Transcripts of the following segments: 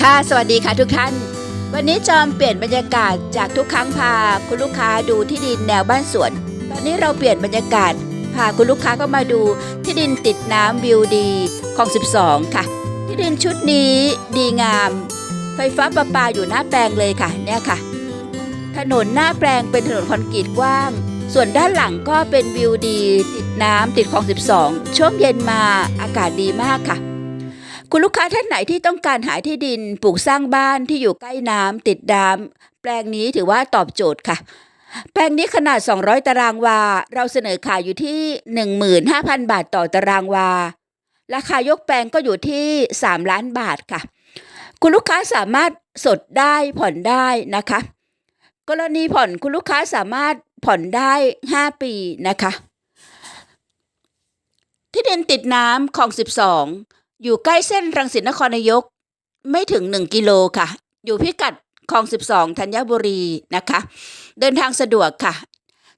ค่ะ สวัสดีค่ะทุกท่าน วันนี้จอมเปลี่ยนบรรยากาศจากทุกครั้งพาคุณลูกค้าดูที่ดินแนวบ้านสวน ตอนนี้เราเปลี่ยนบรรยากาศ พาคุณลูกค้าก็มาดูที่ดินติดน้ำวิวดีของ 12 ค่ะ ที่ดินชุดนี้ดีงาม ไฟฟ้าประปาอยู่หน้าแปลงเลยค่ะเนี่ยค่ะ ถนนหน้าแปลงเป็นถนนคอนกรีตกว้าง ส่วนด้านหลังก็เป็นวิวดี ติดน้ำติดคลอง 12 ช่วงเย็นมาอากาศดีมากค่ะ คุณลูกค้าท่านไหนที่ต้องการหาที่ดินปลูกสร้างบ้านที่อยู่ใกล้น้ำติดน้ำแปลงนี้ถือว่าตอบโจทย์ค่ะ แปลงนี้ขนาด 200 ตารางวา เราเสนอขายอยู่ที่ 15,000 บาทต่อตารางวา ราคายกแปลงก็อยู่ที่ 3 ล้านบาทค่ะ คุณลูกค้าสามารถสดได้ผ่อนได้นะคะ กรณีผ่อนคุณลูกค้าสามารถผ่อนได้ 5 ปีนะคะ ที่ดินติดน้ำของ 12 อยู่ใกล้เส้นรังสิตนครนายก ไม่ถึง 1 กิโลค่ะ อยู่พิกัดคลอง 12 ธัญบุรีนะคะ เดินทางสะดวกค่ะ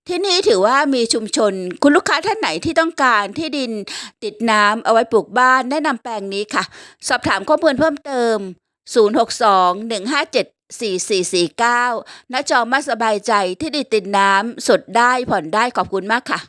ที่นี่ถือว่ามีชุมชน คุณลูกค้าท่านไหนที่ต้องการที่ดินติดน้ำเอาไว้ปลูกบ้านแนะนำแปลงนี้ค่ะ สอบถามข้อมูลเพิ่มเติม 062 157 4449ณจอมมาสบายใจที่ดินติดน้ำสดได้ผ่อนได้ขอบคุณมากค่ะ